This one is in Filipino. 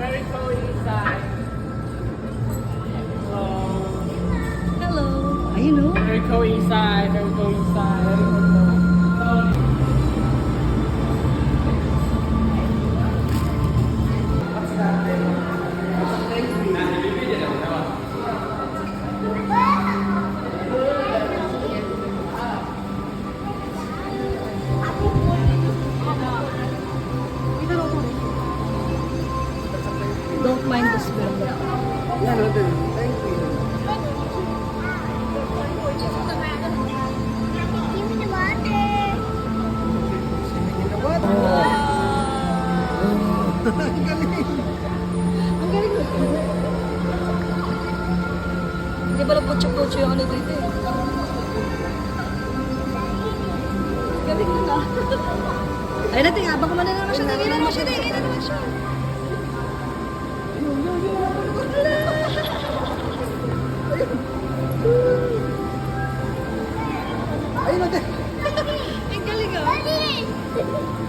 Very cold inside. Hello. Hello. Ayun oh. Very cold inside. Smell. Yan, ate. Thank you. Ang galing. Ang galing mo. Hindi pala putyo-putyo yung ano dito eh. Galing mo na. Ay natin nga, baka mana naman siya. Tingin na naman siya. Tingin na naman siya. Ang galing ah.